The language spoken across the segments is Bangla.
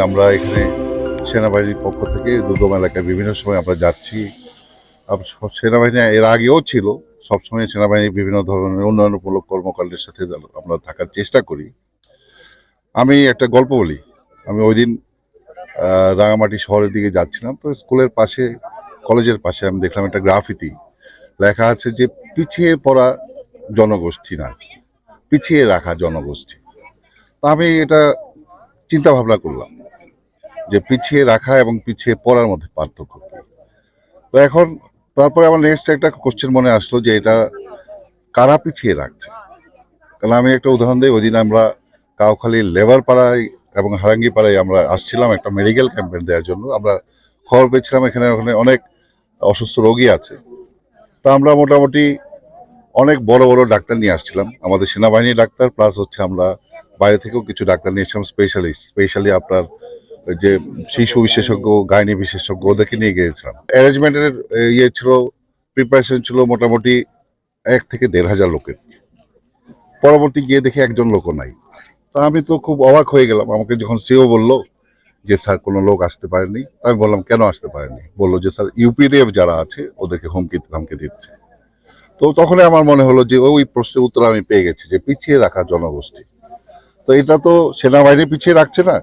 আমরা এখানে সেনাবাহিনীর পক্ষ থেকে দুর্গম এলাকায় বিভিন্ন সময় আমরা যাচ্ছি। সেনাবাহিনী এর আগেও ছিল। সবসময় সেনাবাহিনী বিভিন্ন ধরনের উন্নয়নমূলক কর্মকাণ্ডের সাথে আমরা থাকার চেষ্টা করি। আমি একটা গল্প বলি। আমি ওই দিন রাঙামাটি শহরের দিকে যাচ্ছিলাম। তো স্কুলের পাশে, কলেজের পাশে আমি দেখলাম একটা গ্রাফিতি। লেখা আছে যে, পিছিয়ে পড়া জনগোষ্ঠী না পিছিয়ে রাখা জনগোষ্ঠী। তো আমি এটা চিন্তা ভাবনা করলাম যে পিছিয়ে রাখা এবং পিছিয়ে পড়ার মধ্যে পার্থক্য তো এখন তারপরে আমার নেক্সট একটা কোশ্চেন মনে আসলো যে এটা কারা পিছিয়ে রাখছে? কারণ আমি একটা উদাহরণ দিই, ওই দিন আমরা কাউখালী লেবার পাড়ায় এবং হারাঙ্গি পাড়ায় আমরা আসছিলাম একটা মেডিকেল ক্যাম্পেন দেওয়ার জন্য। আমরা খবর পেয়েছিলাম এখানে ওখানে অনেক অসুস্থ রোগী আছে। তো আমরা মোটামুটি অনেক বড় বড় ডাক্তার নিয়ে আসছিলাম। আমাদের সেনাবাহিনীর ডাক্তার প্লাস হচ্ছে আমরা বাইরে থেকেও কিছু ডাক্তার নিয়ে এসেছিলাম স্পেশালিস্ট স্পেশালি আপনার যে শিশু বিশেষজ্ঞ, গাইনি বিশেষজ্ঞ, ওদেরকে নিয়ে গিয়েছিলাম। অ্যারেঞ্জমেন্টের ইয়ে ছিল প্রিপারেশন ছিল মোটামুটি এক থেকে দেড় হাজার লোকের। পরবর্তী গিয়ে দেখি একজন লোকও নাই। তো আমি তো খুব অবাক হয়ে গেলাম। আমাকে যখন সিও বলল যে, স্যার, কোনো লোক আসতে পারেনি। আমি বললাম, কেন আসতে পারেনি? বলল যে, স্যার ইউপিডিএফ যারা আছে, ওদেরকে হুমকি, ধামকি দিচ্ছে। তো তখনই আমার মনে হলো যে, ওই প্রশ্নের উত্তর আমি পেয়ে গেছি যে, পিছিয়ে রাখা জনগোষ্ঠী। তো এটা তো সেনাবাহিনী পিছিয়ে রাখছে না।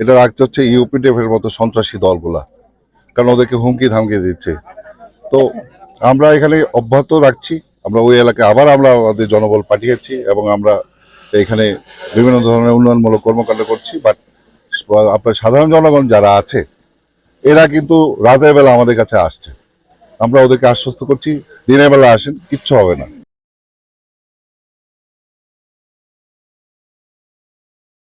এটা রাখছে হচ্ছে ইউপিডিএফ এর মতো সন্ত্রাসী দলগুলা। কারণ ওদেরকে হুমকি ধামকি দিচ্ছে। তো আমরা এখানে অব্যাহত রাখছি। আমরা ওই এলাকায় আবার আমরা আমাদের জনবল পাঠিয়েছি এবং আমরা এখানে বিভিন্ন ধরনের উন্নয়নমূলক কর্মকাণ্ড করছি। বাট আপনার সাধারণ জনগণ যারা আছে, এরা কিন্তু রাতের বেলা আমাদের কাছে আসছে। আমরা ওদেরকে আশ্বস্ত করছি, দিনের বেলা আসেন, কিচ্ছু হবে না।